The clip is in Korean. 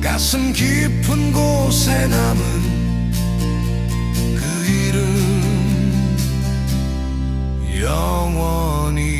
가슴 깊은 곳에 남은 그 이름 영원히